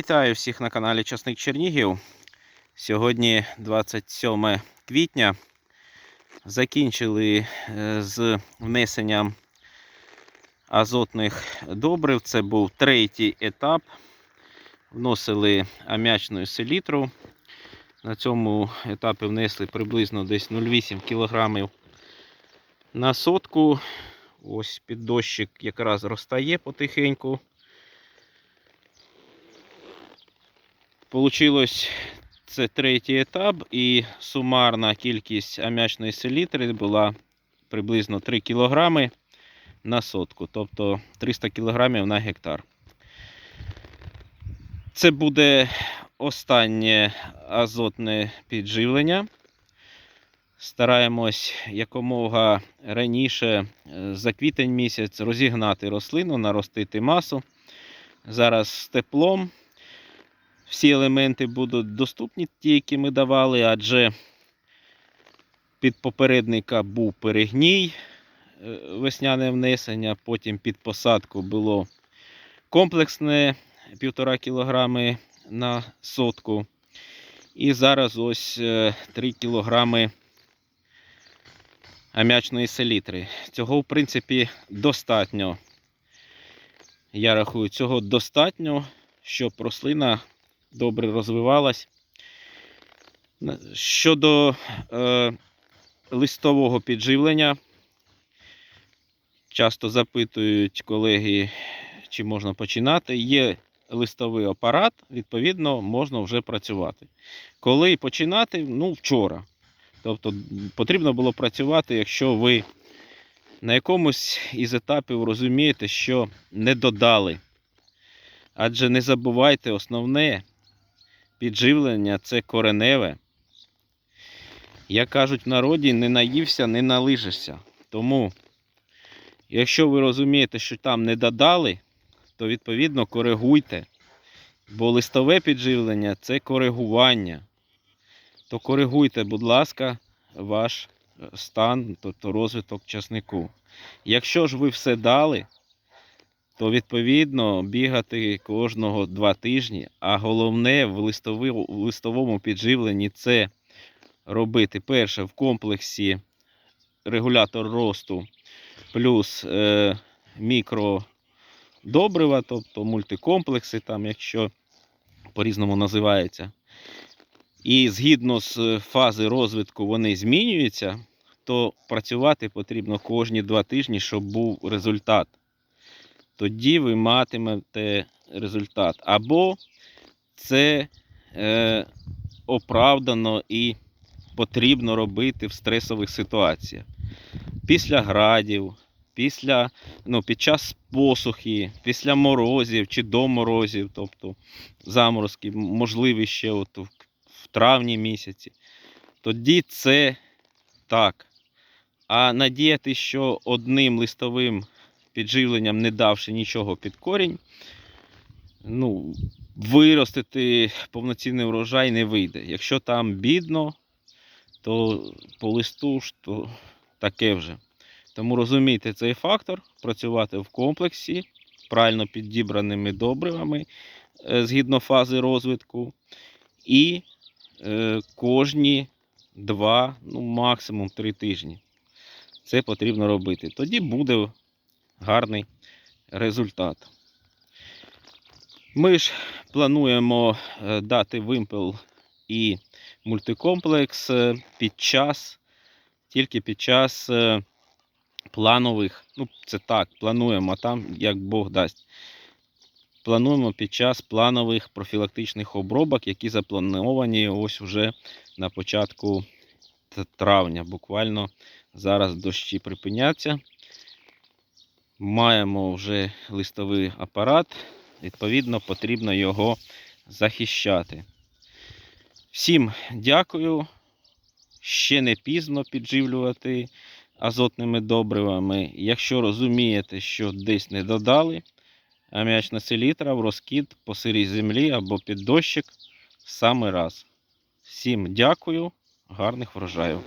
Вітаю всіх на каналі Часник Чернігів. Сьогодні 27 квітня. Закінчили е, з внесенням азотних добрив. Це був третій етап. Вносили ам'ячну селітру. На цьому етапі внесли приблизно десь 0,8 кг на сотку. Ось під дощик якраз розтає потихеньку. Получилось це третій етап, і сумарна кількість ам'ячної селітри була приблизно 3 кг на сотку, тобто 300 кг на гектар. Це буде останнє азотне підживлення. Стараємось якомога раніше, е, за квітень місяць, розігнати рослину, наростити масу. Зараз з теплом всі елементи будуть доступні, ті, які ми давали, адже під попередника був перегній, е, весняне внесення, потім під посадку було комплексне 1,5 кг на сотку. І зараз ось 3 кг ам'ячної селітри. Цього, в принципі, достатньо. Я рахую, цього достатньо, щоб рослина добре розвивалась. Щодо е, листового підживлення, часто запитують колеги, чи можна починати. Є листовий апарат, відповідно, можна вже працювати. Коли починати? Ну, вчора. Тобто потрібно було працювати, якщо ви на якомусь із етапів розумієте, що не додали. Адже не забувайте основне підживлення це кореневе. Як кажуть в народі, не наївся, не налижишся. Тому, якщо ви розумієте, що там не додали, то відповідно коригуйте. Бо листове підживлення це коригування. То коригуйте, будь ласка, ваш стан, тобто розвиток часнику. Якщо ж ви все дали, то відповідно бігати кожного два тижні. А головне в, листовому підживленні це робити перше в комплексі регулятор росту плюс е, мікродобрива, тобто мультикомплекси, там, якщо по-різному називається. І згідно з фази розвитку вони змінюються, то працювати потрібно кожні два тижні, щоб був результат тоді ви матимете результат. Або це е, оправдано і потрібно робити в стресових ситуаціях. Після градів, після, ну, під час посухи, після морозів чи до морозів, тобто заморозки, можливі ще от в, травні місяці. Тоді це так. А надіяти, що одним листовим підживленням, не давши нічого під корінь, ну, виростити повноцінний урожай не вийде. Якщо там бідно, то по листу ж то таке вже. Тому розумійте цей фактор, працювати в комплексі, правильно підібраними добривами е, згідно фази розвитку. І е, кожні два, ну максимум три тижні. Це потрібно робити. Тоді буде гарний результат. Ми ж плануємо е, дати вимпел і мультикомплекс е, під час, тільки під час е, планових, ну, це так, плануємо, а там як Бог дасть. Плануємо під час планових профілактичних обробок, які заплановані ось вже на початку травня. Буквально зараз дощі припиняться. Маємо вже листовий апарат, відповідно, потрібно його захищати. Всім дякую. Ще не пізно підживлювати азотними добривами. Якщо розумієте, що десь не додали, аміачна селітра в розкид по сирій землі або під дощик саме раз. Всім дякую, гарних врожаїв.